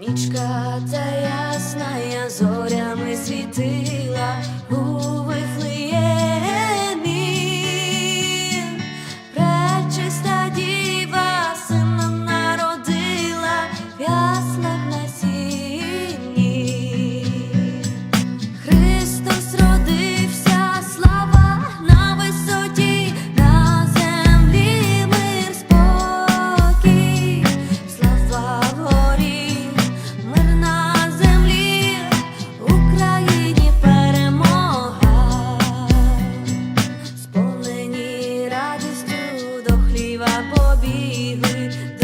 Нічка та ясна, зорями світила, Bobby, who